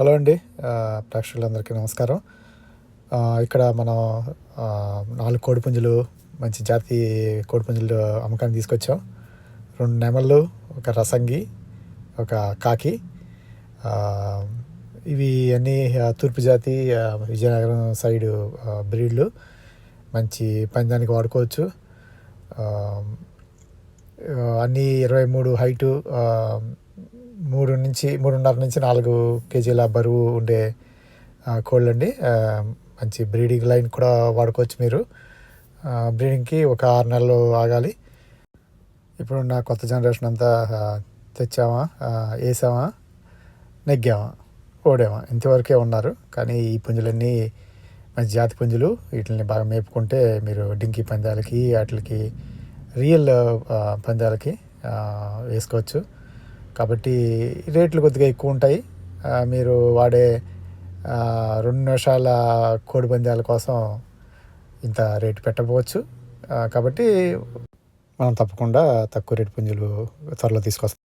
Hello అండి. ప్రేక్షకులందరికీ నమస్కారం. ఇక్కడ మనం నాలుగు కోడిపుంజులు మంచి జాతి కోడిపుంజులు అమ్మకానికి తీసుకొచ్చాం. రెండు నెమళ్ళు ఒక రసంగి ఒక కాకి. ఇవి అన్నీ తూర్పు జాతి విజయనగరం సైడు బ్రీడ్లు. మంచి పందానికి వాడుకోవచ్చు. అన్నీ ఇరవై మూడు హైటు మూడు నుంచి మూడున్నర నుంచి నాలుగు కేజీల బరువు ఉండే కోళ్ళండి. మంచి బ్రీడింగ్ లైన్ కూడా వాడుకోవచ్చు మీరు. బ్రీడింగ్కి ఒక ఆరు నెలలు ఆగాలి. ఇప్పుడు నా కొత్త జనరేషన్ అంతా తెచ్చామా వేసామా నెగ్గామా ఓడామా. ఇంతవరకే ఉన్నారు. కానీ ఈ పుంజులన్నీ మంచి జాతి పుంజులు వీటిని బాగా మేపుకుంటే మీరు డింకీ పందాలకి వాటికి రియల్ పందాలకి వేసుకోవచ్చు. కాబట్టి రేట్లు కొద్దిగా ఎక్కువ ఉంటాయి. మీరు వాడే రెండు నిమిషాల కోడి పందాల కోసం ఇంత రేటు పెట్టకపోవచ్చు కాబట్టి మనం తప్పకుండా తక్కువ రేటు పుంజులు త్వరలో తీసుకొస్తాం.